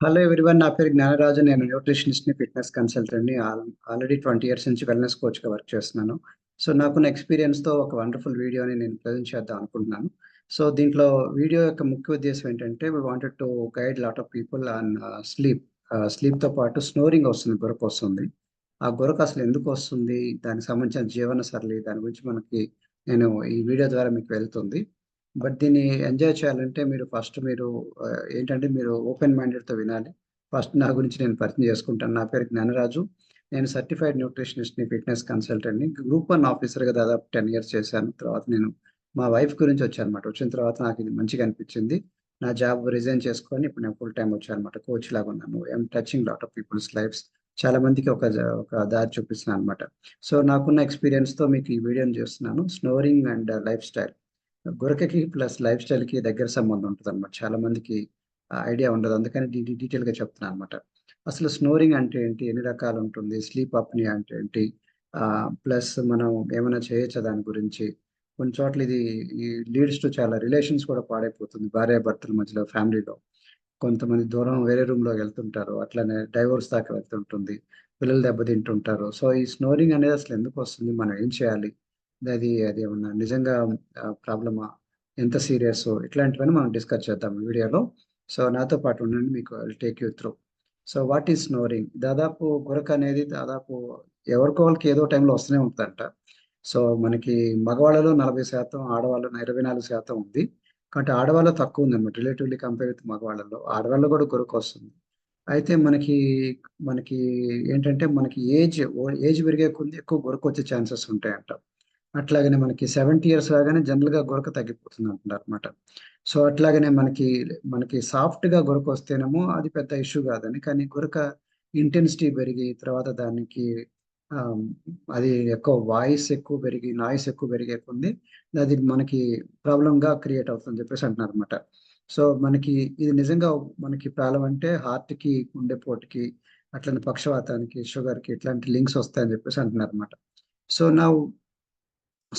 Hello everyone నా పేరు జ్ఞానరాజు. నేను న్యూట్రిషనిస్ట్ని ఫిట్నెస్ కన్సల్టెంట్ని ఆల్రెడీ ట్వంటీ ఇయర్స్ నుంచి వెల్నెస్ కోచ్గా వర్క్ చేస్తున్నాను. సో నాకున్న ఎక్స్పీరియన్స్తో ఒక వండర్ఫుల్ వీడియోని నేను ప్రజెంట్ చేద్దాం అనుకుంటున్నాను. సో దీంట్లో వీడియో యొక్క ముఖ్య ఉద్దేశం ఏంటంటే we wanted to guide lot of people on sleep స్లీప్తో పాటు స్నోరింగ్ వస్తుంది గొరకు వస్తుంది. ఆ గొరకు అసలు ఎందుకు వస్తుంది? దానికి సంబంధించిన జీవన సరళి దాని గురించి మనకి నేను ఈ వీడియో ద్వారా మీకు వెళ్తుంది. బట్ దీన్ని ఎంజాయ్ చేయాలంటే మీరు ఫస్ట్ మీరు ఏంటంటే మీరు ఓపెన్ మైండెడ్తో వినాలి. ఫస్ట్ నా గురించి నేను పరిచయం చేసుకుంటాను. నా పేరు జ్ఞానరాజు. నేను సర్టిఫైడ్ న్యూట్రిషనిస్ట్ని ఫిట్నెస్ కన్సల్టెంట్ని గ్రూప్ వన్ ఆఫీసర్గా దాదాపు టెన్ ఇయర్స్ చేశాను. తర్వాత నేను మా వైఫ్ గురించి వచ్చాను అనమాట వచ్చిన తర్వాత నాకు ఇది మంచిగా అనిపించింది. నా జాబ్ రిజైన్ చేసుకొని ఇప్పుడు నేను ఫుల్ టైం వచ్చాను అనమాట కోచ్ లాగా ఉన్నాను. I'm touching lot of people's lives. చాలా మందికి ఒక ఒక దారి చూపిస్తున్నాను అనమాట సో నాకున్న ఎక్స్పీరియన్స్తో తో మీకు ఈ వీడియోని చేస్తున్నాను. Snoring and lifestyle. గురకకి plus life స్టైల్కి దగ్గర సంబంధం ఉంటుంది అనమాట చాలా మందికి ఐడియా ఉండదు. అందుకని డీటెయిల్గా చెప్తున్నాను అనమాట అసలు స్నోరింగ్ అంటే ఏంటి? ఎన్ని రకాలు ఉంటుంది? స్లీప్ అప్ని అంటే ఏంటి? ప్లస్ మనం ఏమైనా చేయొచ్చా దాని గురించి? కొన్ని చోట్ల ఇది ఈ లీడ్స్ టు చాలా రిలేషన్స్ కూడా పాడైపోతుంది భార్య భర్తల మధ్యలో ఫ్యామిలీలో. కొంతమంది దూరం వేరే రూమ్లో వెళ్తుంటారు. అట్లనే డైవోర్స్ దాకా వెళ్తుంటుంది. పిల్లలు దెబ్బతింటుంటారు. సో ఈ స్నోరింగ్ అనేది అసలు ఎందుకు వస్తుంది? మనం ఏం చేయాలి? అది అది ఏమన్నా నిజంగా ప్రాబ్లమా? ఎంత సీరియస్? ఇట్లాంటివన్నీ మనం డిస్కస్ చేద్దాం వీడియోలో. సో నాతో పాటు ఉండండి మీకు take you through. So what is snoring? దాదాపు గురక అనేది దాదాపు ఎవరికో వాళ్ళకి ఏదో టైంలో వస్తూనే ఉంటుందంట. సో మనకి మగవాళ్ళలో నలభై శాతం ఆడవాళ్ళలో ఇరవై నాలుగు శాతం ఉంది. కాబట్టి ఆడవాళ్ళు తక్కువ ఉంది అనమాట రిలేటివ్లీ కంపేర్ విత్ మగవాళ్ళలో. ఆడవాళ్ళలో కూడా గురకు వస్తుంది. అయితే మనకి మనకి ఏంటంటే మనకి ఏజ్ ఏజ్ పెరిగే కొద్ది ఎక్కువ గురకు వచ్చే ఛాన్సెస్ ఉంటాయంట. అట్లాగనే మనకి సెవెంటీ ఇయర్స్ రాగానే జనరల్గా తగ్గిపోతుంది అంటున్నారు అనమాట సో అట్లాగనే మనకి మనకి సాఫ్ట్గా వస్తేనేమో అది పెద్ద ఇష్యూ కాదని కానీ గొరక ఇంటెన్సిటీ పెరిగి తర్వాత దానికి అది ఎక్కువ వాయిస్ ఎక్కువ పెరిగి నాయిస్ ఎక్కువ పెరిగే ఉంది అది మనకి ప్రాబ్లంగా క్రియేట్ అవుతుందని చెప్పేసి అంటున్నారు అనమాట సో మనకి ఇది నిజంగా మనకి ప్రాబ్లం అంటే హార్ట్కి గుండెపోటుకి అట్లనే పక్షవాతానికి షుగర్కి ఇట్లాంటి లింక్స్ వస్తాయని చెప్పేసి అంటున్నారు అనమాట సో నా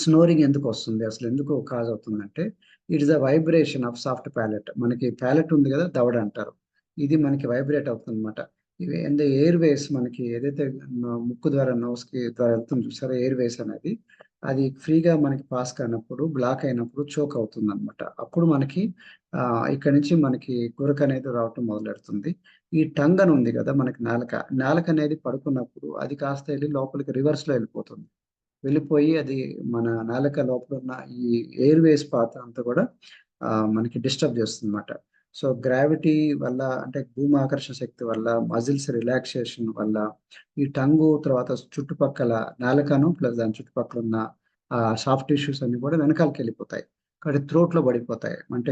స్నోరింగ్ ఎందుకు వస్తుంది? అసలు ఎందుకు కాజ్ అవుతుందంటే it is a vibration of soft palate. మనకి ప్యాలెట్ ఉంది కదా దవడ అంటారు. ఇది మనకి వైబ్రేట్ అవుతుంది అనమాట ఇవి అండ్ ఎయిర్ వేస్ మనకి ఏదైతే ముక్కు ద్వారా నోస్కి ద్వారా వెళ్తుంది చూసారో ఎయిర్ వేస్ అనేది అది ఫ్రీగా మనకి పాస్ కానప్పుడు బ్లాక్ అయినప్పుడు చోక్ అవుతుంది అనమాట అప్పుడు మనకి ఆ ఇక్కడ నుంచి మనకి గురక అనేది రావటం మొదలెడుతుంది. ఈ టంగ్ అని ఉంది కదా మనకి నాలుక. నాలుక అనేది పడుకున్నప్పుడు అది కాస్త వెళ్ళి లోపలికి రివర్స్లో వెళ్ళిపోతుంది. వెళ్ళిపోయి అది మన నాలుక లోపల ఉన్న ఈ ఎయిర్ వేస్ పాత్ర అంతా కూడా మనకి డిస్టర్బ్ చేస్తుంది అనమాట సో గ్రావిటీ వల్ల అంటే భూమి ఆకర్షణ శక్తి వల్ల మజిల్స్ రిలాక్సేషన్ వల్ల ఈ టంగు తర్వాత చుట్టుపక్కల నాలుకను ప్లస్ దాని చుట్టుపక్కల ఉన్న ఆ సాఫ్ట్ టిష్యూస్ అన్ని కూడా వెనకాలకి వెళ్ళిపోతాయి. కాబట్టి త్రోట్లో లో పడిపోతాయి. అంటే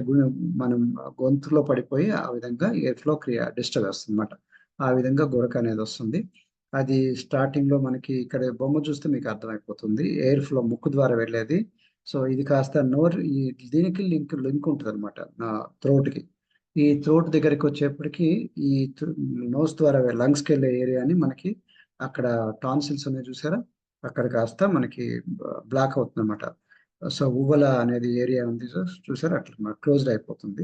మనం గొంతులో పడిపోయి ఆ విధంగా ఎయిర్ ఫ్లో క్రియా డిస్టర్బ్ వస్తుంది అనమాట ఆ విధంగా గురక అనేది వస్తుంది. అది స్టార్టింగ్లో మనకి ఇక్కడ బొమ్మ చూస్తే మీకు అర్థమైపోతుంది. ఎయిర్ ఫ్లో ముక్కు ద్వారా వెళ్ళేది. సో ఇది కాస్త నోర్ ఈ దీనికి లింక్ లింక్ ఉంటుంది అనమాట నా throat కి ఈ థ్రోట్ దగ్గరికి వచ్చేప్పటికి ఈ నోస్ ద్వారా లంగ్స్కి వెళ్ళే ఏరియాని మనకి అక్కడ టాన్సిల్స్ ఉన్నాయి చూసారా? అక్కడ కాస్త మనకి బ్లాక్ అవుతుంది అనమాట సో ఉవ్వల అనేది ఏరియా ఉంది చూసారా? అట్లా క్లోజ్డ్ అయిపోతుంది.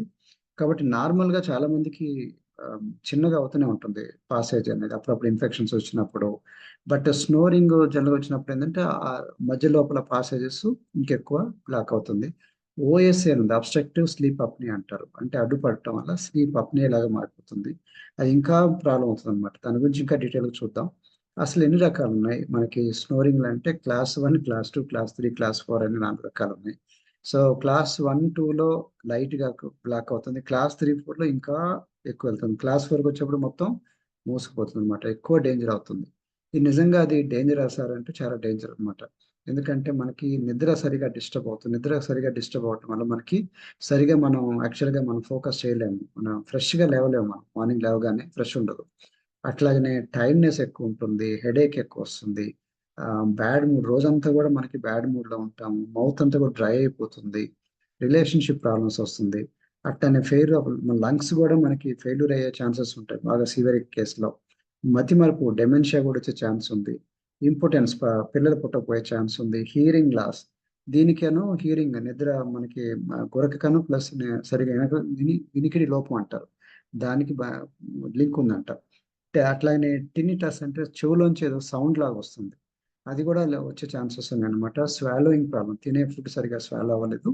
కాబట్టి నార్మల్గా చాలా మందికి చిన్నగా అవుతూనే ఉంటుంది. పాసేజ్ అనేది అప్పుడప్పుడు ఇన్ఫెక్షన్స్ వచ్చినప్పుడు. బట్ స్నోరింగ్ జనరల్ వచ్చినప్పుడు ఏంటంటే ఆ మధ్య లోపల పాసేజెస్ ఇంకెక్కువ బ్లాక్ అవుతుంది. ఓఎస్ఏ ఉంది. అబ్స్ట్రక్టివ్ స్లీప్ అప్నీ అంటారు. అంటే అడ్డుపడటం వల్ల స్లీప్ అప్నీ లాగా మారిపోతుంది. అది ఇంకా ప్రాబ్లం అవుతుంది అనమాట దాని గురించి ఇంకా డీటెయిల్గా చూద్దాం. అసలు ఎన్ని రకాలు ఉన్నాయి? మనకి స్నోరింగ్ అంటే class one class two class three class four అని నాలుగు రకాలు ఉన్నాయి. సో క్లాస్ వన్లో లైట్గా బ్లాక్ అవుతుంది. క్లాస్ త్రీ ఫోర్లో ఇంకా ఎక్కువ వెళ్తుంది. క్లాస్ వరకు వచ్చేప్పుడు మొత్తం మూసుకుపోతుంది అనమాట ఎక్కువ డేంజర్ అవుతుంది. ఇది నిజంగా అది డేంజర్ సార్ అంటే చాలా డేంజర్ అన్నమాట. ఎందుకంటే మనకి నిద్ర సరిగా డిస్టర్బ్ అవుతుంది. నిద్ర సరిగా డిస్టర్బ్ అవటం వల్ల మనకి సరిగా మనం యాక్చువల్గా మనం ఫోకస్ చేయలేము. మనం ఫ్రెష్గా లేవలేము మనం. మార్నింగ్ లేవగానే ఫ్రెష్ ఉండదు. అట్లాగనే టైర్డ్నెస్ ఎక్కువ ఉంటుంది. హెడేక్ ఎక్కువ వస్తుంది. Bad mood. రోజంతా కూడా మనకి బ్యాడ్ మూడ్లో ఉంటాము. మౌత్ అంతా కూడా డ్రై అయిపోతుంది. రిలేషన్షిప్ ప్రాబ్లమ్స్ వస్తుంది. అట్లనే ఫెయిల్ లంగ్స్ కూడా మనకి ఫెయిల్యూర్ అయ్యే ఛాన్సెస్ ఉంటాయి. బాగా సివియర్ కేసులో మతిమరుపు డెమెన్షియా కూడా వచ్చే ఛాన్స్ ఉంది. ఇంపార్టెన్స్ పిల్లలు పుట్టకపోయే ఛాన్స్ ఉంది. హీరింగ్ లాస్ దీనికేనో హీరింగ్ నిద్ర మనకి గురకకను ప్లస్ సరిగా వెనక విని వినికిడి లోపం అంటారు. దానికి లింక్ ఉందంట. అట్లానే టినిటస్ అంటే చెవులోంచి ఏదో సౌండ్ లాగా వస్తుంది. అది కూడా వచ్చే ఛాన్సెస్ ఉన్నాయి అనమాట స్వాలోయింగ్ ప్రాబ్లం. తినే ఫుడ్ సరిగా స్వాలో అవ్వలేదు.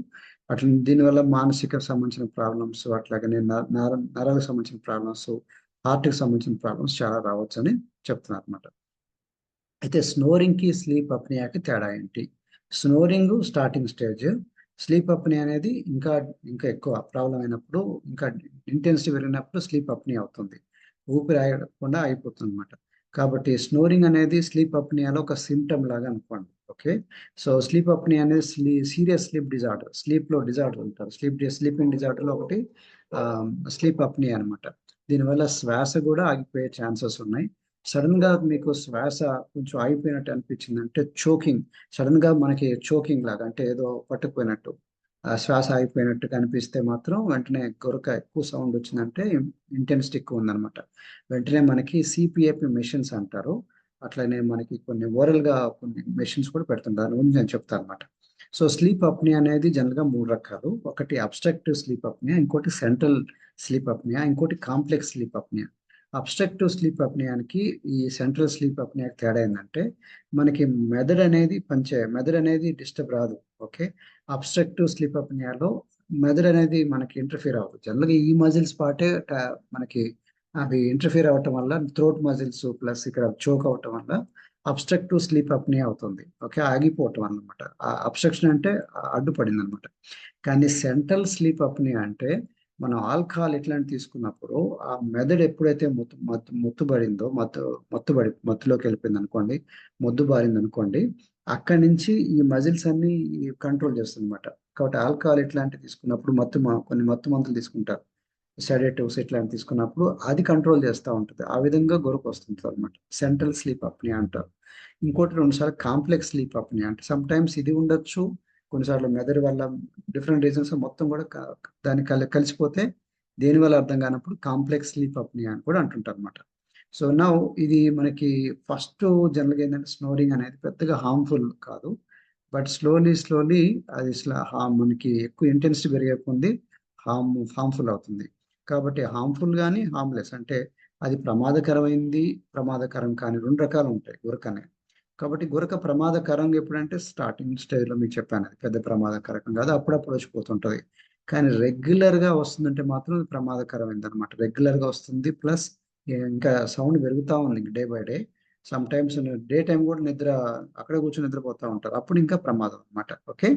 అట్లా దీనివల్ల మానసిక సంబంధించిన ప్రాబ్లమ్స్ అట్లాగనే నర నరాలకు సంబంధించిన ప్రాబ్లమ్స్ హార్ట్కి సంబంధించిన ప్రాబ్లమ్స్ చాలా రావచ్చు అని చెప్తున్నారు అనమాట అయితే స్నోరింగ్కి స్లీప్ అప్నియాకి తేడా ఏంటి? Snoring starting stage sleep apnea అనేది ఇంకా ఇంకా ఎక్కువ ప్రాబ్లం అయినప్పుడు ఇంకా ఇంటెన్సిటీ పెరిగినప్పుడు స్లీప్ అప్ని అవుతుంది. ఊపిరి ఆగకుండా అయిపోతుంది అనమాట కాబట్టి స్నోరింగ్ అనేది స్లీప్ అప్నియాలో ఒక సిమ్టమ్ లాగా అనుకోండి ఓకే సో స్లీప్ అప్ని అనేది స్లీ సీరియస్ స్లీప్ డిజార్డర్ స్లీప్లో డిజార్డర్ ఉంటారు స్లీప్ స్లీపింగ్ డిజార్డర్లో ఒకటి స్లీప్ అప్ని అనమాట దీనివల్ల శ్వాస కూడా ఆగిపోయే ఛాన్సెస్ ఉన్నాయి. సడన్గా మీకు శ్వాస కొంచెం ఆగిపోయినట్టు అనిపించింది అంటే చోకింగ్ సడన్గా మనకి చోకింగ్ లాగా అంటే ఏదో పట్టుకుపోయినట్టు శ్వాస ఆగిపోయినట్టు కనిపిస్తే మాత్రం వెంటనే గొరక ఎక్కువ సౌండ్ వచ్చిందంటే ఇంటెన్సిటీ ఎక్కువ ఉందనమాట వెంటనే మనకి సిపిఏపి మెషిన్స్ అంటారు. అట్లనే మనకి కొన్ని ఓరల్గా కొన్ని మెషిన్స్ కూడా పెడుతుంటారు. దాని గురించి నేను చెప్తాను అనమాట సో స్లీప్ అప్ని అనేది జనరల్గా మూడు రకాలు. ఒకటి అబ్స్ట్రక్టివ్ స్లీప్ అప్నియా ఇంకోటి సెంట్రల్ స్లీప్ అప్నియా ఇంకోటి complex sleep apnea. Obstructive sleep అప్నియానికి ఈ సెంట్రల్ స్లీప్ అప్నియాకి తేడా ఏంటంటే మనకి మెదడు అనేది పంచే మెదడు అనేది డిస్టర్బ్ రాదు. ఓకే? అబ్స్ట్రక్టివ్ స్లీప్ అప్నియాలో మెదడు అనేది మనకి ఇంటర్ఫియర్ అవ్వదు. జనరల్గా ఈ మజిల్స్ పాటే మనకి అవి ఇంటర్ఫియర్ అవ్వటం వల్ల థ్రోట్ మజిల్స్ ప్లస్ ఇక్కడ చోక్ అవటం వల్ల అబ్స్ట్రక్టివ్ స్లీప్ అప్నే అవుతుంది. ఓకే ఆగిపోవటం అనమాట అబ్స్ట్రక్షన్ అంటే అడ్డుపడింది అనమాట కానీ సెంట్రల్ స్లీప్ అప్నే అంటే మనం ఆల్కహాల్ ఇట్లాంటి తీసుకున్నప్పుడు ఆ మెదడు ఎప్పుడైతే మత్తు మత్తు మొత్తుబడిందో మత్తు మత్తుబడి మత్తులోకి వెళ్ళిపోయింది అనుకోండి మొద్దు బారింది అనుకోండి అక్కడి నుంచి ఈ మజిల్స్ అన్ని కంట్రోల్ చేస్తుందన్నమాట. కాబట్టి ఆల్కహాల్ ఇట్లాంటివి తీసుకున్నప్పుడు మత్తు కొన్ని మత్తు మందులు తీసుకుంటారు. సెడేటివ్స్ ఇట్లాంటి తీసుకున్నప్పుడు అది కంట్రోల్ చేస్తూ ఉంటుంది. ఆ విధంగా గొరకు వస్తుంది అనమాట సెంట్రల్ స్లీప్ అప్ని అంటారు. ఇంకోటి రెండుసార్లు కాంప్లెక్స్ స్లీప్ అప్ని అంటే సమ్ టైమ్స్ ఇది ఉండొచ్చు. కొన్నిసార్లు మెదడు వల్ల డిఫరెంట్ రీజన్స్ మొత్తం కూడా దాన్ని కలి కలిసిపోతే దేని వల్ల అర్థం కానప్పుడు కాంప్లెక్స్ స్లీప్ అప్ని అని కూడా అంటుంటారు అనమాట సో నా ఇది మనకి ఫస్ట్ జనరల్గా ఏంటంటే స్నోరింగ్ అనేది పెద్దగా హార్మ్ఫుల్ కాదు. బట్ స్లోలీ స్లోలీ అది మనకి ఎక్కువ ఇంటెన్సిటీ పెరిగే కొంది హార్మ్ హార్మ్ఫుల్ అవుతుంది. కాబట్టి హార్మ్ఫుల్ కానీ హార్మ్లెస్ అంటే అది ప్రమాదకరమైంది ప్రమాదకరం కానీ రెండు రకాలు ఉంటాయి గురకనే. కాబట్టి గురక ప్రమాదకరం ఎప్పుడంటే స్టార్టింగ్ స్టేజ్లో మీకు చెప్పాను అది పెద్ద ప్రమాదకరం కాదు అప్పుడప్పుడు వచ్చిపోతుంటుంది. కానీ రెగ్యులర్గా వస్తుందంటే మాత్రం ప్రమాదకరమైంది అనమాట రెగ్యులర్గా వస్తుంది ప్లస్ ఇంకా సౌండ్ పెరుగుతూ ఉంది day by day. Sometimes day time కూడా నిద్ర అక్కడ కూర్చొని నిద్రపోతూ ఉంటారు. అప్పుడు ఇంకా ప్రమాదం అనమాట ఓకే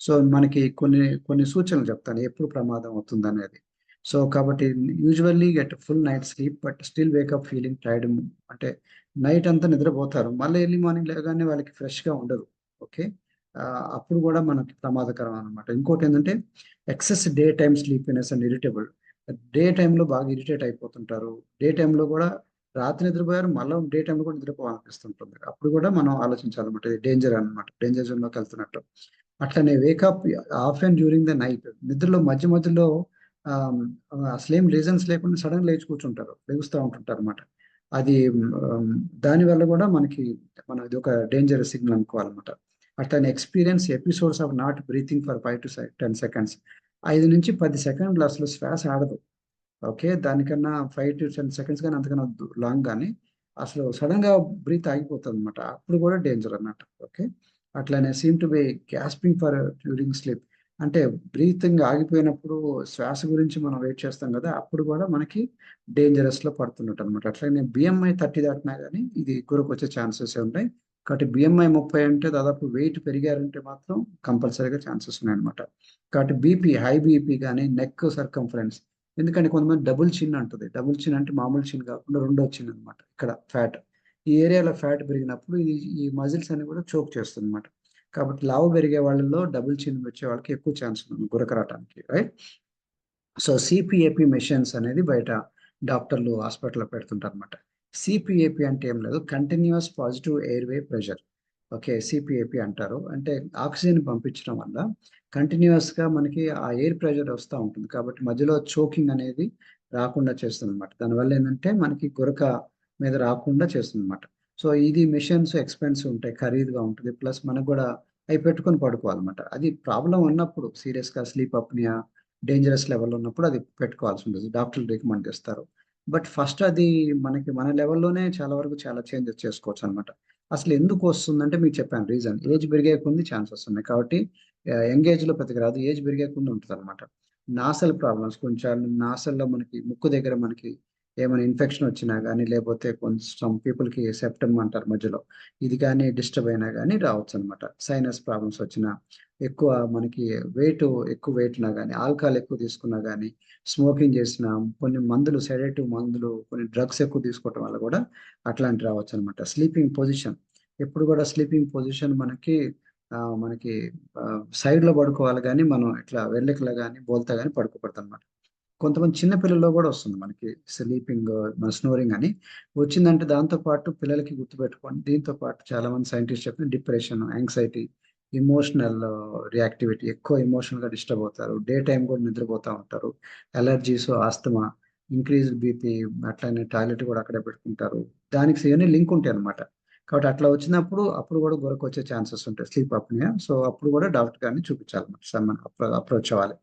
సో మనకి కొన్ని కొన్ని సూచనలు చెప్తాను. ఎప్పుడు ప్రమాదం అవుతుంది అనేది సో కాబట్టి usually get full night sleep but still wake up feeling tired అంటే నైట్ అంతా నిద్రపోతారు. మళ్ళీ ఎర్లీ మార్నింగ్ లేగానే వాళ్ళకి ఫ్రెష్గా ఉండదు. ఓకే అప్పుడు కూడా మనకి ప్రమాదకరం అనమాట ఇంకోటి ఏంటంటే excess day time sleepiness and irritable day టైంలో బాగా ఇరిటేట్ అయిపోతుంటారు. డే టైంలో కూడా రాత్రి నిద్రపోయారు మళ్ళీ డే టైంలో కూడా నిద్రపోవాలనిపిస్తుంటుంది. అప్పుడు కూడా మనం ఆలోచించాలన్నమాట. ఇది డేంజర్ అనమాట డేంజర్ జోన్లోకి వెళ్తున్నట్టు. అట్లనే wake up of and during the night నిద్రలో మధ్య మధ్యలో అసలేం రీజన్స్ లేకుండా సడన్ లేచి కూర్చుంటారు. లెగుస్తూ ఉంటుంటారు అనమాట అది దాని వల్ల కూడా మనకి మన ఇది ఒక డేంజర్ సిగ్నల్ అనుకోవాలన్నమాట. అట్లనే experience episodes of not breathing for five to ten seconds ఐదు నుంచి పది సెకండ్లు అసలు శ్వాస ఆడదు. ఓకే? దానికన్నా ఫైవ్ టు టెన్ సెకండ్స్ కానీ అంతకన్నా లాంగ్ కానీ అసలు సడన్గా బ్రీత్ ఆగిపోతుంది అనమాట అప్పుడు కూడా డేంజర్ అన్నట్టు. ఓకే? అట్లానే seem to be gasping for during sleep. అంటే బ్రీతింగ్ ఆగిపోయినప్పుడు శ్వాస గురించి మనం వెయిట్ చేస్తాం కదా అప్పుడు కూడా మనకి డేంజరస్లో పడుతున్నట్టు అనమాట అట్లనే బిఎంఐ థర్టీ దాటినా కానీ ఇది గురకు వచ్చే ఛాన్సెస్ ఉంటాయి. కాబట్టి బిఎంఐ ముప్పై అంటే దాదాపు వెయిట్ పెరిగారంటే మాత్రం కంపల్సరీగా ఛాన్సెస్ ఉన్నాయన్నమాట. కాబట్టి బీపీ హై బీపీ కానీ నెక్ సర్కంఫరెన్స్ ఎందుకంటే కొంతమంది డబుల్ చిన్ అంటుంది. డబుల్ చిన్ అంటే మామూలు చిన్ కాకుండా రెండో చిన్ అనమాట ఇక్కడ ఫ్యాట్ ఈ ఏరియాలో ఫ్యాట్ పెరిగినప్పుడు ఇది ఈ మజిల్స్ అని కూడా చోక్ చేస్తుంది అనమాట కాబట్టి లావు పెరిగే వాళ్ళలో డబుల్ చిన్ వచ్చే వాళ్ళకి ఎక్కువ ఛాన్స్ ఉంది గురకరాటానికి రైట్ సో సిపిఏపి మెషిన్స్ అనేది బయట డాక్టర్లు హాస్పిటల్లో పెడుతుంటారు అనమాట సిపిఏపి అంటే ఏం లేదు. Continuous positive airway pressure okay CPAP అంటారు. అంటే ఆక్సిజన్ పంపించడం వల్ల కంటిన్యూస్గా మనకి ఆ ఎయిర్ ప్రెషర్ వస్తూ ఉంటుంది. కాబట్టి మధ్యలో చోకింగ్ అనేది రాకుండా చేస్తుంది అనమాట దానివల్ల ఏంటంటే మనకి గురక మీద రాకుండా చేస్తుంది అనమాట సో ఇది మిషన్స్ ఎక్స్పెన్సివ్ ఉంటాయి. ఖరీదుగా ఉంటుంది. ప్లస్ మనకు కూడా అవి పెట్టుకొని పడుకోవాలన్నమాట. అది ప్రాబ్లం ఉన్నప్పుడు సీరియస్‌గా స్లీప్ అప్నియా, డేంజరస్ లెవెల్ ఉన్నప్పుడు అది పెట్టుకోవాల్సి ఉంటుంది. డాక్టర్లు రికమెండ్ చేస్తారు. బట్ ఫస్ట్ అది మనకి మన లెవెల్‌లోనే చాలా వరకు చాలా చేంజెస్ చేసుకోవచ్చనమాట. అసలు ఎందుకు వస్తుందంటే మీకు చెప్పాను రీజన్. ఏజ్ పెరిగేకుంది కొద్దీ ఛాన్సెస్ ఉన్నాయి. కాబట్టి యంగ్ ఏజ్‌లో పెద్దగా రాదు. ఏజ్ పెరిగేకుండా ఉంటుంది అనమాట నాసల్ ప్రాబ్లమ్స్ కొంచెం నాసల్‌లో మనకి ముక్కు దగ్గర మనకి ఏమైనా ఇన్ఫెక్షన్ వచ్చినా కానీ లేకపోతే కొంచెం పీపుల్‌కి సెప్టమ్ అంటారు మధ్యలో. ఇది కానీ డిస్టర్బ్ అయినా గానీ రావచ్చనమాట. సైనస్ ప్రాబ్లమ్స్ వచ్చినా, ఎక్కువ మనకి వెయిట్ ఎక్కువ వెయిట్ ఉన్నా కానీ ఆల్కహాల్ ఎక్కువ తీసుకున్నా కానీ స్మోకింగ్ చేసిన కొన్ని మందులు సెడేటివ్ మందులు, కొన్ని డ్రగ్స్ ఎక్కువ తీసుకోవటం వల్ల గూడా అట్లాంటివి రావచ్చనమాట. స్లీపింగ్ పొజిషన్ ఎప్పుడు కూడా స్లీపింగ్ పొజిషన్ మనకి మనకి సైడ్‌లో పడుకోవాలి కానీ మనం ఇట్లా వెల్లకిలా కానీ బోల్తా గానీ పడుకోకూడదనమాట. కొంతమంది చిన్న పిల్లల్లో కూడా వస్తుంది మనకి స్లీపింగ్ మన స్నోరింగ్ అని. వచ్చిందంటే దాంతో పాటు పిల్లలకి గుర్తుపెట్టుకోండి. దీంతో పాటు చాలామంది సైంటిస్ట్ చెప్పిన డిప్రెషన్, యాంగ్జైటీ ఎమోషనల్ రియాక్టివిటీ ఎక్కువ ఎమోషనల్‌గా డిస్టర్బ్ అవుతారు. డే టైం కూడా నిద్రపోతా ఉంటారు. అలర్జీస్, ఆస్తమా, ఇంక్రీజ్ బీపీ అట్లనే టాయిలెట్ కూడా అక్కడే పెట్టుకుంటారు. దానికి ఇవన్నీ లింక్ ఉంటాయి అనమాట కాబట్టి అట్లా వచ్చినప్పుడు అప్పుడు గూడా గురకొచ్చే ఛాన్సెస్ ఉంటాయి. Sleep apnoea. సో, అప్పుడు కూడా డాక్టర్ గారిని చూపించాలన్నమాట. సమ్మన్ అప్రో అప్రోచ్ అవ్వాలి.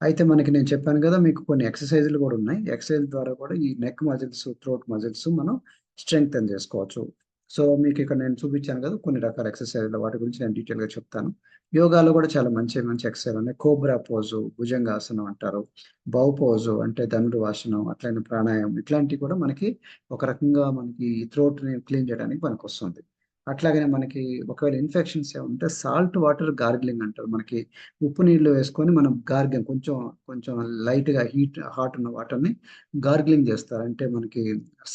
అయితే మనకి నేను చెప్పాను కదా మీకు కొన్ని ఎక్సర్‌సైజ్‌లు కూడా ఉన్నాయి. ఎక్సర్‌సైజ్ ద్వారా కూడా ఈ నెక్ మజిల్స్, థ్రోట్ మజిల్స్ మనం స్ట్రెంగ్తెన్ చేసుకోవచ్చు. సో, మీకు ఇక్కడ నేను చూపించాను కదా కొన్ని రకాల ఎక్సర్‌సైజ్‌లు వాటి గురించి నేను డీటెయిల్‌గా చెప్తాను. యోగాలో కూడా చాలా మంచి మంచి ఎక్సర్సైజ్ ఉన్నాయి. కోబ్రా పోజు, భుజంగాసనం అంటారు. బౌ పోజు అంటే ధనుడ ఆసనం అట్లైన ప్రాణాయామం ఇట్లాంటివి కూడా మనకి ఒక రకంగా మనకి థ్రోట్‌ని క్లీన్ చేయడానికి పనికొస్తుంది. అట్లాగనే మనకి ఒకవేళ ఇన్ఫెక్షన్స్ ఏమైనా ఉంటే సాల్ట్ వాటర్ గార్గిలింగ్ అంటారు. మనకి ఉప్పు నీళ్ళు వేసుకొని మనం గార్గిలింగ్ కొంచెం కొంచెం లైట్‌గా హీట్ హాట్ ఉన్న వాటర్‌ని గార్గిలింగ్ చేస్తారు. అంటే మనకి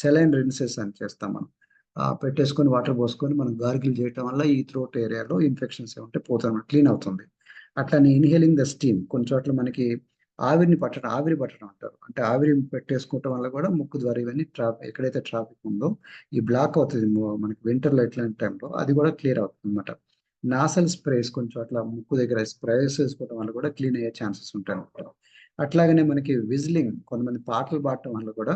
సెలైన్ రిన్సెస్ అని చేస్తాం మనం. పెట్టేసుకొని వాటర్ పోసుకొని మనం గార్గిల్ చేయటం వల్ల ఈ థ్రోట్ ఏరియాలో ఇన్ఫెక్షన్స్ ఏమంటే పోతాం క్లీన్ అవుతుంది. అట్లానే ఇన్‌హేలింగ్ ద స్టీమ్ కొన్ని చోట్ల మనకి ఆవిరిని పట్టడం ఆవిరి పట్టడం అంటారు. అంటే ఆవిరి పెట్టేసుకోవటం వల్ల కూడా ముక్కు ద్వారా ఇవన్నీ ట్రాఫిక్ ఎక్కడైతే ట్రాఫిక్ ఉందో ఈ బ్లాక్ అవుతది మనకి వింటర్‌లో ఎట్లాంటి టైంలో అది కూడా క్లియర్ అవుతుందన్నమాట. నాసల్ స్ప్రేస్ కొంచెం అట్లా ముక్కు దగ్గర స్ప్రేస్ ఏసుకోవడం వల్ల కూడా క్లీన్ అయ్యే ఛాన్సెస్ ఉంటాయన్నమాట. అట్లాగనే మనకి విజిలింగ్ కొంతమంది పాటలు పాడటం వల్ల కూడా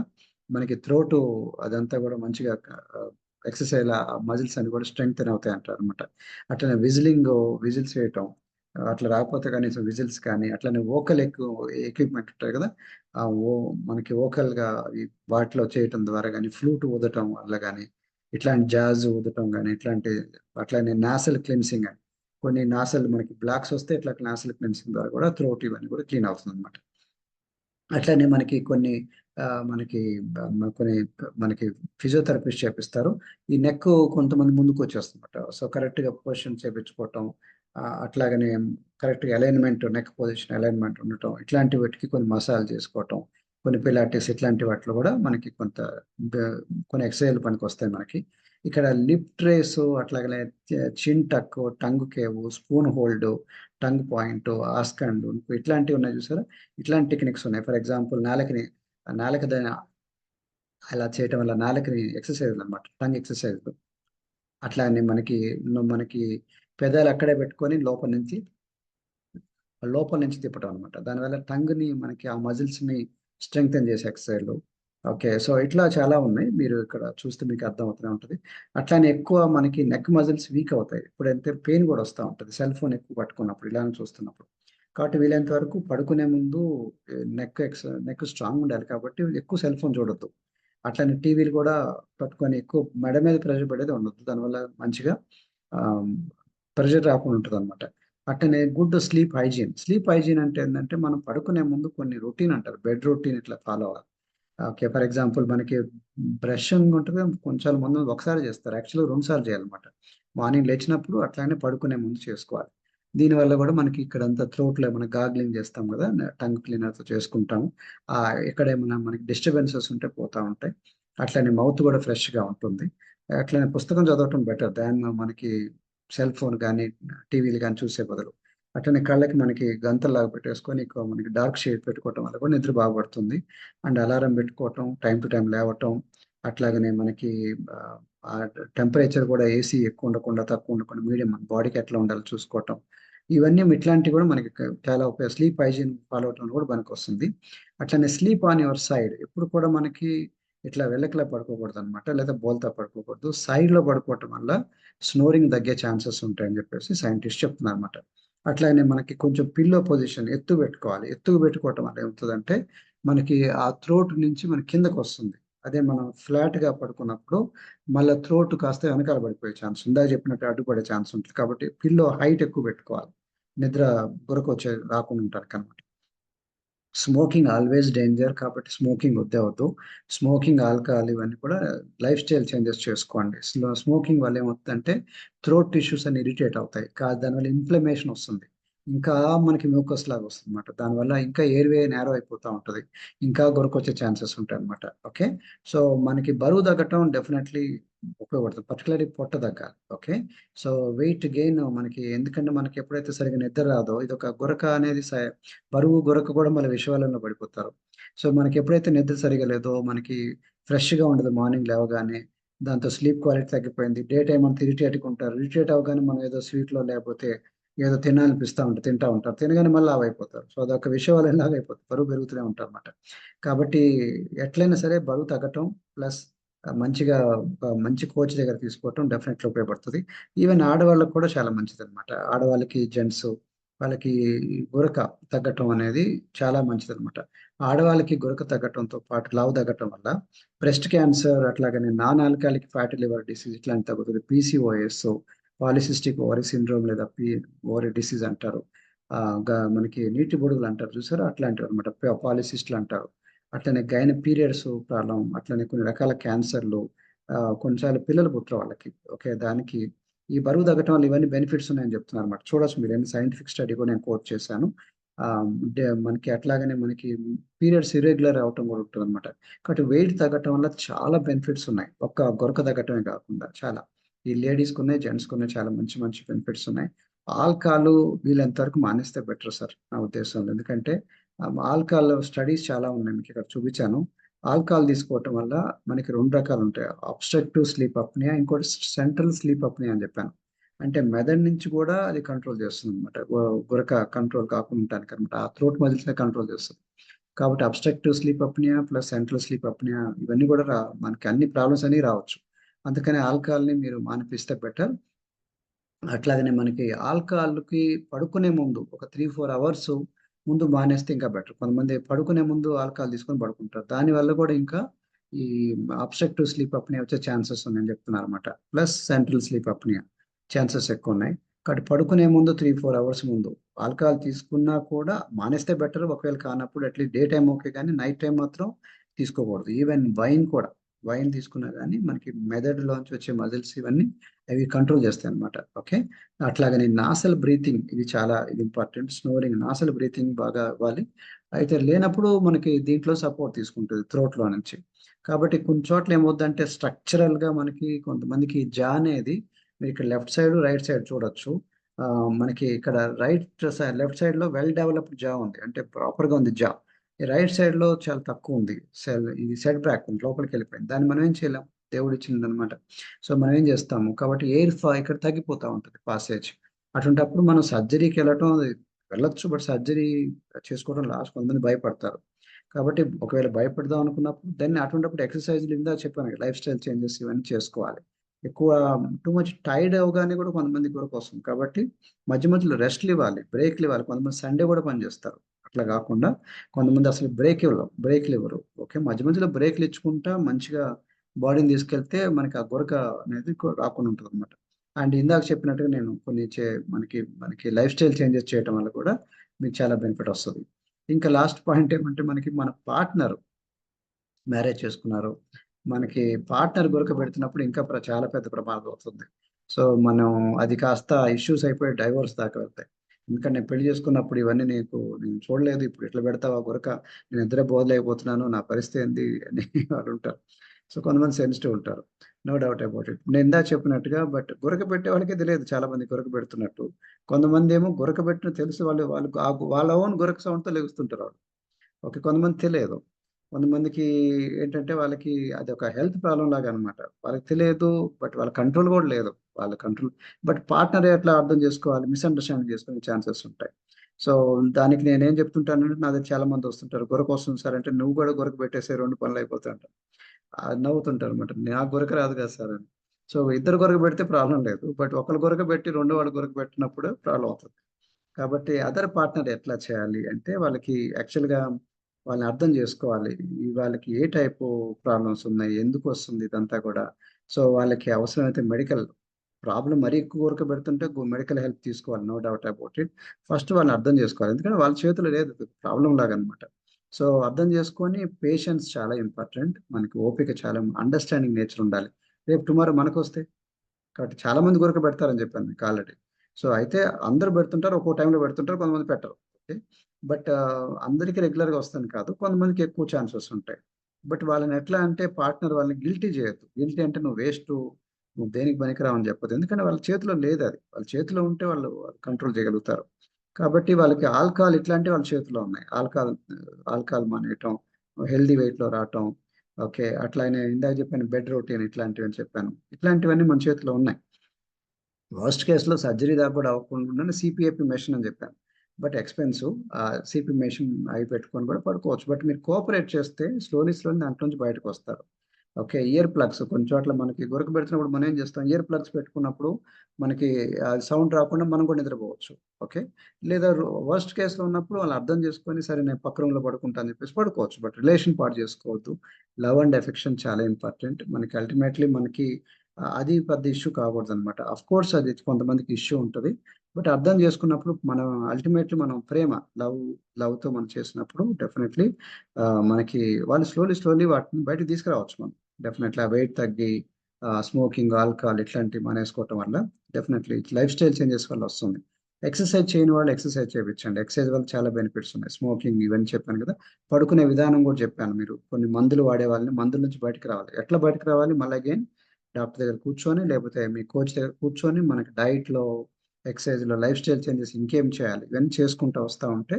మనకి థ్రోటు అదంతా కూడా మంచిగా ఎక్సర్‌సైజ్ ఆ మజిల్స్ అన్ని కూడా స్ట్రెంగ్త్ అవుతాయి అంటారు అనమాట అట్లనే విజిలింగ్ విజిల్స్ వేయటం అట్లా రాకపోతే కనీసం విజిల్స్ కానీ, అట్లనే ఓకల్ ఎక్కువ ఎక్విప్‌మెంట్ ఉంటాయి కదా ఆ ఓ మనకి ఓకల్గా వాటిలో చేయటం ద్వారా కానీ ఫ్లూట్ ఊదటం వల్ల కానీ ఇట్లాంటి జాజ్ ఊదటం కానీ ఇట్లాంటి అట్లనే నాసల్ క్లిన్సింగ్ అని కొన్ని నాసల్ మనకి బ్లాక్స్ వస్తే ఇట్లా నాసల్ క్లిన్సింగ్ ద్వారా కూడా థ్రోట్ ఇవన్నీ కూడా క్లీన్ అవుతుందన్నమాట. అట్లనే మనకి కొన్ని మనకి కొన్ని మనకి ఫిజియోథెరపిస్ట్ చేపిస్తారు. ఈ నెక్ కొంతమంది ముందుకు వచ్చేస్తుందన్నమాట సో, కరెక్ట్‌గా పొజిషన్ చేపించుకోవటం అట్లాగనే కరెక్ట్‌గా అలైన్‌మెంట్ నెక్ పొజిషన్ అలైన్‌మెంట్ ఉండటం ఇట్లాంటి వాటికి కొన్ని మసాజ్ చేసుకోవటం, కొన్ని పిలాటిస్ ఇట్లాంటి వాటిలో కూడా మనకి కొంత కొన్ని కొన్ని ఎక్సర్‌సైజ్‌లు పనికొస్తాయి మనకి. ఇక్కడ లిప్ రేసు అట్లాగనే chin tuck, tongue cave, spoon hold, tongue point, ascend ఇట్లాంటివి ఉన్నాయి చూసారా? ఇట్లాంటి టెక్నిక్స్ ఉన్నాయి. ఫర్ ఎగ్జాంపుల్ నాలుకని నాలుక అలా చేయటం వల్ల నాలుకని ఎక్సర్సైజ్ అన్నమాట. టంగ్ ఎక్సర్సైజ్ అట్లానే మనకి మనకి పెదాలు అక్కడే పెట్టుకొని లోపల నుంచి లోపల నుంచి తిప్పటం అనమాట దానివల్ల టంగ్‌ని మనకి ఆ మజిల్స్‌ని స్ట్రెంగ్తెన్ చేసే ఎక్సర్‌సైజ్‌లు. ఓకే. సో, ఇట్లా చాలా ఉన్నాయి. మీరు ఇక్కడ చూస్తే మీకు అర్థమవుతూనే ఉంటుంది అట్లానే ఎక్కువ మనకి నెక్ మజిల్స్ వీక్ అవుతాయి. ఇప్పుడు అయితే పెయిన్ కూడా వస్తా ఉంటుంది సెల్ ఫోన్ ఎక్కువ పట్టుకున్నప్పుడు ఇలానే చూస్తున్నప్పుడు. కాబట్టి వీలైనంత వరకు పడుకునే ముందు నెక్ ఎక్స్ నెక్ స్ట్రాంగ్ ఉండాలి కాబట్టి ఎక్కువ సెల్ ఫోన్ చూడొద్దు. అట్లనే టీవీలు కూడా పట్టుకొని ఎక్కువ మెడ మీద ప్రెషర్ పడేది ఉండొద్దు. దానివల్ల మంచిగా ప్రెషర్ రాకుండా ఉంటుంది అనమాట అట్లనే good sleep hygiene. Sleep hygiene అంటే ఏంటంటే మనం పడుకునే ముందు కొన్ని రొటీన్ అంటారు. బెడ్ రొటీన్ ఇట్లా ఫాలో అవ్వాలి. ఓకే. ఫర్ ఎగ్జాంపుల్ మనకి బ్రషింగ్ ఉంటుంది కొంచెం ముందు ఒకసారి చేస్తారు. యాక్చువల్‌గా రెండు సార్లు చేయాలన్నమాట. మార్నింగ్ లేచినప్పుడు అట్లానే పడుకునే ముందు చేసుకోవాలి. దీనివల్ల కూడా మనకి ఇక్కడ అంతా త్రోట్లో ఏమైనా గాగ్లింగ్ చేస్తాం కదా! టంగ్ క్లీనర్‌తో చేసుకుంటాము ఆహ్, ఎక్కడేమైనా మనకి డిస్టర్బెన్సెస్ ఉంటే పోతా ఉంటాయి. అట్లనే మౌత్ కూడా ఫ్రెష్‌గా ఉంటుంది. అట్లనే పుస్తకం చదవటం బెటర్ దాన్ మనకి సెల్ ఫోన్ కానీ టీవీలు కానీ చూసే బదులు. అట్లనే కళ్ళకి మనకి గంతల్లాగా పెట్టేసుకొని మనకి డార్క్ షేడ్ పెట్టుకోవటం వల్ల కూడా నిద్ర బాగుపడుతుంది అండ్ అలారం పెట్టుకోవటం, టైం టు టైం లేవటం, అట్లాగనే మనకి టెంపరేచర్ కూడా ఏసీ ఎక్కువ ఉండకుండా, తక్కువ ఉండకుండా మీడియం మన బాడీకి ఎట్లా ఉండాలో చూసుకోవటం. ఇవన్నీ ఇట్లాంటివి కూడా మనకి చాలా ఉపయోగ స్లీప్ హైజీన్ ఫాలో అవ్వటం కూడా పనికొస్తుంది. అట్లనే స్లీప్ ఆన్ యువర్ సైడ్ ఎప్పుడు కూడా మనకి ఇట్లా వెళ్ళకలా పడుకోకూడదు అనమాట లేదా బోల్తా పడుకోకూడదు సైడ్లో పడుకోవటం వల్ల స్నోరింగ్ తగ్గే ఛాన్సెస్ ఉంటాయని చెప్పేసి సైంటిస్ట్ చెప్తున్నారు అనమాట అట్లానే మనకి కొంచెం పిల్లో పొజిషన్ ఎత్తు పెట్టుకోవాలి. ఎత్తుకు పెట్టుకోవటం వల్ల ఏమవుతుందంటే మనకి ఆ థ్రోట్ నుంచి మన కిందకు వస్తుంది. అదే మనం ఫ్లాట్గా పడుకున్నప్పుడు మళ్ళీ థ్రోట్ కాస్త వెనకాల పడిపోయే ఛాన్స్ ఉందా. చెప్పినట్టు అడ్డుపడే ఛాన్స్ ఉంటుంది. కాబట్టి పిల్లో హైట్ ఎక్కువ పెట్టుకోవాలి. నిద్ర గురకు వచ్చే రాకుండా ఉంటారు కనమాట. స్మోకింగ్ ఆల్వేస్ డేంజర్ కాబట్టి స్మోకింగ్ వద్దే వద్దు స్మోకింగ్ ఆల్కహాల్ ఇవన్నీ కూడా లైఫ్ స్టైల్ చేంజెస్ చేసుకోండి. స్మోకింగ్ వల్ల ఏమవుతుందంటే థ్రోట్ టిష్యూస్ అని ఇరిటేట్ అవుతాయి. కాదు దానివల్ల ఇన్ఫ్లమేషన్ వస్తుంది. ఇంకా మనకి మ్యూకస్ లాగా వస్తుంది అనమాట దానివల్ల ఇంకా ఎయిర్వే నేరో అయిపోతూ ఉంటుంది. ఇంకా గొరకొచ్చే ఛాన్సెస్ ఉంటాయి అనమాట ఓకే? సో మనకి బరువు తగ్గటం డెఫినెట్లీ ఉపయోగపడుతుంది. పర్టికులర్లీ పొట్ట తగ్గాలి. ఓకే? సో వెయిట్ గెయిన్ మనకి ఎందుకంటే మనకి ఎప్పుడైతే సరిగా నిద్ర రాదో ఇది ఒక గొరక అనేది స- బరువు గొరక కూడా మన విషయాలలో పడిపోతారు. సో మనకి ఎప్పుడైతే నిద్ర సరిగా లేదో మనకి ఫ్రెష్గా ఉండదు మార్నింగ్ లేవగానే దాంతో స్లీప్ క్వాలిటీ తగ్గిపోయింది. డే టైం అంతా ఇరిటేట్గా ఉంటారు. ఇరిటేట్ అవగానే మనం ఏదో స్వీట్లో లో లేకపోతే ఏదో తినాలనిపిస్తూ ఉంటారు తింటా ఉంటారు. తినగానే మళ్ళీ లావు అయిపోతారు. సో అదొక విషయం వల్ల లాగా అయిపోతుంది. బరువు పెరుగుతూనే ఉంటారు అనమాట కాబట్టి ఎట్లయినా సరే బరువు తగ్గటం ప్లస్ మంచిగా మంచి కోచ్ దగ్గర తీసుకోవటం డెఫినెట్లీ ఉపయోగపడుతుంది. ఈవెన్ ఆడవాళ్ళకి కూడా చాలా మంచిది అనమాట ఆడవాళ్ళకి జెంట్స్ వాళ్ళకి గురక తగ్గటం అనేది చాలా మంచిది అనమాట ఆడవాళ్ళకి గురక తగ్గటంతో పాటు లావు తగ్గటం వల్ల బ్రెస్ట్ క్యాన్సర్ అట్లాగనే non alcoholic fatty liver disease ఇట్లాంటి తగ్గుతుంది. పీసీఓఎస్ పాలిసిస్టిక్ ఓవరీ సిండ్రోమ్ లేదా పి ఓవరీ డిసీజ్ అంటారు. ఆ, మనకి నీటి బొడుగులు అంటారు చూసారు? అట్లాంటివి అనమాట పాలిసిస్ట్లు అంటారు. అట్లనే గైన పీరియడ్స్ ప్రాబ్లం అట్లనే కొన్ని రకాల క్యాన్సర్లు కొన్నిసార్లు పిల్లలు పుట్టరు వాళ్ళకి. ఓకే దానికి ఈ బరువు తగ్గటం వల్ల ఇవన్నీ బెనిఫిట్స్ ఉన్నాయని చెప్తున్నారు అనమాట చూడొచ్చు మీరు. ఏమి సైంటిఫిక్ స్టడీ కూడా నేను కోట్ చేశాను. ఆ, మనకి అట్లాగనే మనకి పీరియడ్స్ ఇర్రెగ్యులర్ అవటం కూడా ఉంటుంది అనమాట కాబట్టి వెయిట్ తగ్గటం వల్ల చాలా బెనిఫిట్స్ ఉన్నాయి. ఒక్క గొరక తగ్గటమే కాకుండా చాలా. ఈ లేడీస్ ఉన్నాయి జెంట్స్ ఉన్నాయి చాలా మంచి మంచి బెనిఫిట్స్ ఉన్నాయి. ఆల్కహాల్ వీళ్ళంత వరకు మానేస్తే బెటర్ సార్ నా ఉద్దేశంలో. ఎందుకంటే ఆల్కహాల్ స్టడీస్ చాలా ఉన్నాయి మీకు ఇక్కడ చూపించాను. ఆల్కహాల్ తీసుకోవటం వల్ల మనకి రెండు రకాలు ఉంటాయి. అబ్స్ట్రక్టివ్ స్లీప్ అప్నియా ఇంకోటి సెంట్రల్ స్లీప్ అప్నియా అని చెప్పాను. అంటే మెదడు నుంచి కూడా అది కంట్రోల్ చేస్తుంది అనమాట గురక కంట్రోల్ కాకుండా ఉండడానికి అనమాట ఆ థ్రోట్ మజిల్స్ కంట్రోల్ చేస్తుంది. కాబట్టి obstructive sleep apnoea plus central sleep apnoea ఇవన్నీ కూడా రా మనకి అన్ని ప్రాబ్లమ్స్ అన్ని రావచ్చు. అందుకని ఆల్కహాల్ని మీరు మానిపిస్తే బెటర్. అట్లాగనే మనకి ఆల్కహాల్కి పడుకునే ముందు ఒక త్రీ ఫోర్ అవర్స్ ముందు మానేస్తే ఇంకా బెటర్. కొంతమంది పడుకునే ముందు ఆల్కహాల్ తీసుకొని పడుకుంటారు. దానివల్ల కూడా ఇంకా ఈ అబ్స్ట్రక్టివ్ స్లీప్ అప్నియా వచ్చే ఛాన్సెస్ ఉన్నాయని చెప్తున్నారు అనమాట plus central sleep apnoea chances ఎక్కువ ఉన్నాయి. కాబట్టి పడుకునే ముందు త్రీ ఫోర్ అవర్స్ ముందు ఆల్కహాల్ తీసుకున్నా కూడా మానేస్తే బెటర్. ఒకవేళ కానప్పుడు at least day time okay కానీ నైట్ టైం మాత్రం తీసుకోకూడదు. ఈవెన్ వైన్ కూడా. వైన్ తీసుకున్నా కానీ మనకి మెదడులోంచి వచ్చే మజిల్స్ ఇవన్నీ అవి కంట్రోల్ చేస్తాయి అనమాట ఓకే? అట్లాగని నాసల్ బ్రీతింగ్ ఇది చాలా ఇది ఇంపార్టెంట్. స్నోరింగ్ నాసల్ బ్రీతింగ్ బాగా ఇవ్వాలి అయితే లేనప్పుడు మనకి దీంట్లో సపోర్ట్ తీసుకుంటుంది థ్రోట్లో నుంచి. కాబట్టి కొన్ని చోట్ల ఏమవుద్దంటే స్ట్రక్చరల్గా మనకి కొంతమందికి జా అనేది మీరు ఇక్కడ లెఫ్ట్ సైడ్ రైట్ సైడ్ చూడొచ్చు. మనకి ఇక్కడ రైట్ సైడ్ లెఫ్ట్ సైడ్లో వెల్ డెవలప్డ్ జా ఉంది. అంటే ప్రాపర్గా ఉంది జా. రైట్ సైడ్లో చాలా తక్కువ ఉంది. సెల్ ఇది సెట్ బ్యాక్ ఉంది లోపలికి వెళ్ళిపోయింది. దాన్ని మనం ఏం చేయలేం? దేవుడు ఇచ్చింది అనమాట సో మనం ఏం చేస్తాము? కాబట్టి ఎయిర్ ఫా ఇక్కడ తగ్గిపోతూ ఉంటుంది పాసేజ్ అటువంటప్పుడు మనం సర్జరీకి వెళ్ళటం అది వెళ్ళొచ్చు బట్ సర్జరీ చేసుకోవడం లాస్ట్ కొంతమంది భయపడతారు. కాబట్టి ఒకవేళ భయపడదాం అనుకున్నప్పుడు దాన్ని అటువంటిప్పుడు ఎక్సర్సైజ్ ఇందా చెప్పాను లైఫ్ స్టైల్ చేంజెస్ ఇవన్నీ చేసుకోవాలి. ఎక్కువ టూ మచ్ టైర్డ్ అవగానే కూడా కొంతమంది కూడా కోసం కాబట్టి మధ్య మధ్యలో రెస్ట్లు ఇవ్వాలి బ్రేక్లు ఇవ్వాలి. కొంతమంది సండే కూడా పనిచేస్తారు అట్లా కాకుండా కొంతమంది అసలు బ్రేక్ ఇవ్వరు బ్రేక్లు ఇవ్వరు. ఓకే? మధ్య మధ్యలో బ్రేక్లు ఇచ్చుకుంటా మంచిగా బాడీని తీసుకెళ్తే మనకి ఆ గొరక అనేది రాకుండా ఉంటుంది అనమాట అండ్ ఇందాక చెప్పినట్టుగా నేను కొన్ని చే మనకి మనకి లైఫ్ స్టైల్ చేంజెస్ చేయడం వల్ల కూడా మీకు చాలా బెనిఫిట్ వస్తుంది. ఇంకా లాస్ట్ పాయింట్ ఏమంటే మనకి మన పార్ట్నర్ మ్యారేజ్ చేసుకున్నారు. మనకి పార్ట్నర్ గొరక పెడుతున్నప్పుడు ఇంకా చాలా పెద్ద ప్రమాదం అవుతుంది సో మనం అది కాస్త ఇష్యూస్ అయిపోయి డైవోర్స్ దాకా వెళ్తాయి. ఎందుకంటే నేను పెళ్ళి చేసుకున్నప్పుడు ఇవన్నీ నీకు నేను చూడలేదు. ఇప్పుడు ఎట్లా పెడతావా కొరక? నేను ఇద్దరే బోధలేకపోతున్నాను. నా పరిస్థితి ఏంది? అని వాళ్ళు ఉంటారు. సో కొంతమంది సెన్సిటివ్ ఉంటారు. No doubt about it. నేను ఇందా చెప్పినట్టుగా బట్ గురక పెట్టే వాళ్ళకే తెలియదు చాలా మంది గురక పెడుతున్నట్టు. కొంతమంది ఏమో గురక పెట్టిన తెలుసు వాళ్ళు వాళ్ళు వాళ్ళ ఓన్ గురక సౌండ్తో లెగుస్తుంటారు వాళ్ళు. ఓకే కొంతమంది తెలియదు. కొంతమందికి ఏంటంటే వాళ్ళకి అది ఒక హెల్త్ ప్రాబ్లం లాగా అనమాట వాళ్ళకి తెలియదు బట్ వాళ్ళ కంట్రోల్ కూడా లేదు. వాళ్ళ కంట్రోల్ బట్ పార్ట్నర్ ఎట్లా అర్థం చేసుకోవాలి మిస్అండర్స్టాండింగ్ చేసుకునే ఛాన్సెస్ ఉంటాయి. సో దానికి నేనేం చెప్తుంటానంటే నా దగ్గర చాలా మంది వస్తుంటారు. గొరక వస్తుంది సార్ అంటే నువ్వు కూడా గొరకు పెట్టేసే రెండు పనులు అయిపోతుంటారు నవ్వుతుంటారు అనమాట నాకు గొరక రాదు కదా సార్ అని. సో, ఇద్దరు గొరక పెడితే ప్రాబ్లమ్ లేదు. బట్ ఒకరు గొరక పెట్టి రెండో వాళ్ళు గొరక పెట్టినప్పుడు ప్రాబ్లమ్ అవుతుంది. కాబట్టి అదర్ పార్ట్నర్ ఎట్లా చేయాలి అంటే వాళ్ళకి యాక్చువల్‌గా వాళ్ళని అర్థం చేసుకోవాలి. వాళ్ళకి ఏ టైపు ప్రాబ్లమ్స్ ఉన్నాయి? ఎందుకు వస్తుంది ఇదంతా కూడా? సో, వాళ్ళకి అవసరమైతే మెడికల్ ప్రాబ్లం మరీ ఎక్కువ గురక పెడుతుంటే మెడికల్ హెల్ప్ తీసుకోవాలి. No doubt about it. First వాళ్ళని అర్థం చేసుకోవాలి. ఎందుకంటే వాళ్ళ చేతిలో లేదు ప్రాబ్లం లాగా లాగనమాట. సో, అర్థం చేసుకొని పేషెన్స్ చాలా ఇంపార్టెంట్. మనకి ఓపిక చాలా అండర్‌స్టాండింగ్ నేచర్ ఉండాలి. రేపు టుమారో మనకొస్తే? కాబట్టి చాలా మంది గురక పెడతారని చెప్పాను మీకు ఆల్రెడీ. సో, అయితే అందరూ పెడుతుంటారు. ఒక్కో టైంలో పెడుతుంటారు. కొంతమంది పెట్టరు. ఓకే. బట్ అందరికీ రెగ్యులర్‌గా వస్తుంది కాదు. కొంతమందికి ఎక్కువ ఛాన్సెస్ ఉంటాయి. బట్ వాళ్ళని ఎట్లా అంటే పార్ట్నర్ వాళ్ళని గిల్టీ చేయొద్దు. గిల్టీ అంటే నువ్వు వేస్ట్ నువ్వు దేనికి పనికిరావు అని చెప్పొద్దు. ఎందుకంటే వాళ్ళ చేతిలో లేదు అది వాళ్ళ చేతిలో ఉంటే వాళ్ళు కంట్రోల్ చేయగలుగుతారు. కాబట్టి వాళ్ళకి ఆల్కహాల్ ఇట్లాంటివి వాళ్ళ చేతిలో ఉన్నాయి. ఆల్కహాల్ ఆల్కహాల్ మానేయటం, హెల్దీ వెయిట్‌లో రావటం. ఓకే. అట్లానే ఇందాక చెప్పాను బెడ్ రొటీన్ అని చెప్పాను. ఇట్లాంటివన్నీ మన చేతిలో ఉన్నాయి. వర్స్ట్ కేసులో సర్జరీ దాకా కూడా అవ్వకుండానే సిపిఎపి మెషిన్ అని చెప్పాను. But expensive. సిపి మెషిన్ అవి పెట్టుకొని కూడా పడుకోవచ్చు. బట్ మీరు కోఆపరేట్ చేస్తే స్లోలీ, స్లోలీ దాంట్లో నుంచి బయటకొస్తారు. ఓకే. ఇయర్ ప్లగ్స్ కొన్ని చోట్ల మనకి గురక పెడుతున్నప్పుడు మనం ఏం చేస్తాం? ఇయర్ ప్లగ్స్ పెట్టుకున్నప్పుడు మనకి సౌండ్ రాకుండా మనం కూడా నిద్రపోవచ్చు. ఓకే. లేదా వర్స్ట్ కేస్‌లో ఉన్నప్పుడు వాళ్ళు అర్థం చేసుకొని సరే నేను పక్క రూమ్‌లో పడుకుంటా అని చెప్పేసి పడుకోవచ్చు. బట్ రిలేషన్ పాడు చేసుకోవద్దు. లవ్ అండ్ ఎఫెక్షన్ చాలా ఇంపార్టెంట్. మనకి అల్టిమేట్‌లీ మనకి అది పెద్ద ఇష్యూ కాకూడదనమాట. ఆఫ్‌కోర్స్ అది కొంతమందికి ఇష్యూ ఉంటుంది బట్ అర్థం చేసుకున్నప్పుడు మనం అల్టిమేట్‌లీ మనం ప్రేమ లవ్ లవ్‌తో మనం చేసినప్పుడు డెఫినెట్లీ మనకి వాళ్ళు స్లోలీ, స్లోలీ వాటిని బయటకి తీసుకురావచ్చు మనం. డెఫినెట్లీ ఆ వెయిట్ తగ్గి స్మోకింగ్, ఆల్కహాల్ ఇట్లాంటివి మానేసుకోవటం వల్ల డెఫినెట్లీ లైఫ్ స్టైల్ చేంజెస్ వల్ల వస్తుంది. ఎక్సర్సైజ్ చేయని వాళ్ళు ఎక్సర్సైజ్ చేపించండి. ఎక్సర్సైజ్ వల్ల చాలా బెనిఫిట్స్ ఉన్నాయి. స్మోకింగ్ ఇవన్నీ చెప్పాను కదా! పడుకునే విధానం కూడా చెప్పాను. మీరు కొన్ని మందులు వాడే వాళ్ళని మందుల నుంచి బయటకు రావాలి. ఎట్లా బయటకు రావాలి? మళ్ళీ అగైన్ డాక్టర్ దగ్గర కూర్చొని లేకపోతే మీ కోచ్ దగ్గర కూర్చొని మనకి డైట్‌లో, ఎక్సర్సైజ్‌లో లైఫ్ స్టైల్ చేంజెస్ ఇంకేం చేయాలి? ఇవన్నీ చేసుకుంటూ వస్తా ఉంటే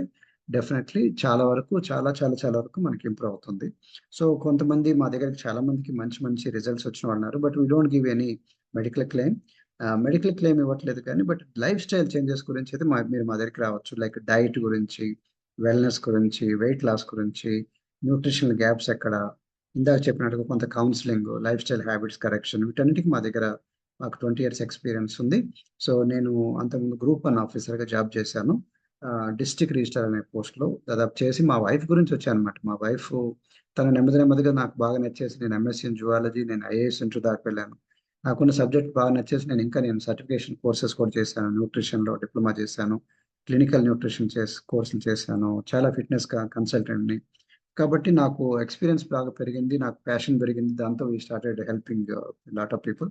డెఫినెట్లీ చాలా వరకు చాలా చాలా చాలా వరకు మనకి ఇంప్రూవ్ అవుతుంది. సో, కొంతమంది మా దగ్గరికి చాలా మందికి మంచి మంచి రిజల్ట్స్ వచ్చిన వాళ్ళున్నారు. But we don't give any medical claim. Medical claim ఇవ్వట్లేదు కానీ బట్ లైఫ్ స్టైల్ చేంజెస్ గురించి అయితే మా మీరు మా దగ్గరికి రావచ్చు. లైక్ డైట్ గురించి, వెల్‌నెస్ గురించి, వెయిట్ లాస్ గురించి, న్యూట్రిషనల్ గ్యాప్స్ ఎక్కడ, ఇందాక చెప్పినట్టుగా కొంత counselling life style habits correction వీటన్నిటికీ మా దగ్గర మాకు 20 ఇయర్స్ ఎక్స్‌పీరియన్స్ ఉంది. సో, నేను అంతకుముందు గ్రూప్ వన్ ఆఫీసర్‌గా జాబ్ చేశాను. డిస్టిక్ రిజిస్టర్ అనే పోస్ట్‌లో దాదాపు చేసి మా వైఫ్ గురించి వచ్చానమాట మా వైఫ్ తన నెమ్మది నెమ్మదిగా నాకు బాగా నచ్చేసి నేను ఎంఎస్సీ ఇన్ జువాలజీ, నేను ఐఏఎస్ ఇంటర్ దాకా వెళ్ళాను. నాకున్న సబ్జెక్ట్ బాగా నచ్చేసి నేను ఇంకా నేను సర్టిఫికేషన్ కోర్సెస్ కూడా చేశాను. న్యూట్రిషన్‌లో డిప్లొమా చేశాను. క్లినికల్ న్యూట్రిషన్ చేసి కోర్సులు చేశాను. చాలా ఫిట్‌నెస్ కన్సల్టెంట్‌ని. కాబట్టి నాకు ఎక్స్‌పీరియన్స్ బాగా పెరిగింది. నాకు ప్యాషన్ పెరిగింది. దాంతో we started helping lot of people.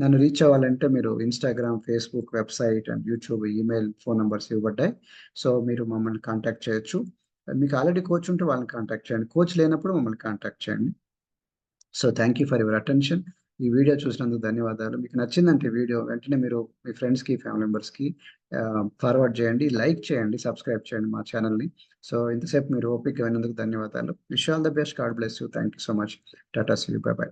నన్ను రీచ్ అవ్వాలంటే మీరు Instagram, Facebook, website and YouTube, email, phone numbers ఇవ్వబడ్డాయి. సో, మీరు మమ్మల్ని కాంటాక్ట్ చేయొచ్చు. మీకు ఆల్రెడీ కోచ్ ఉంటే వాళ్ళని కాంటాక్ట్ చేయండి. కోచ్ లేనప్పుడు మమ్మల్ని కాంటాక్ట్ చేయండి. So, thank you for your attention. ఈ వీడియో చూసినందుకు ధన్యవాదాలు. మీకు నచ్చిందంటే వీడియో వెంటనే మీరు మీ ఫ్రెండ్స్‌కి, ఫ్యామిలీ మెంబర్స్‌కి ఫార్వర్డ్ చేయండి. లైక్ చేయండి. సబ్స్క్రైబ్ చేయండి మా ఛానల్ని సో, ఇంతసేపు మీరు ఓపిక విన్నందుకు ధన్యవాదాలు. Wish all the best. God bless you. Thank you so much. Tata see bye bye.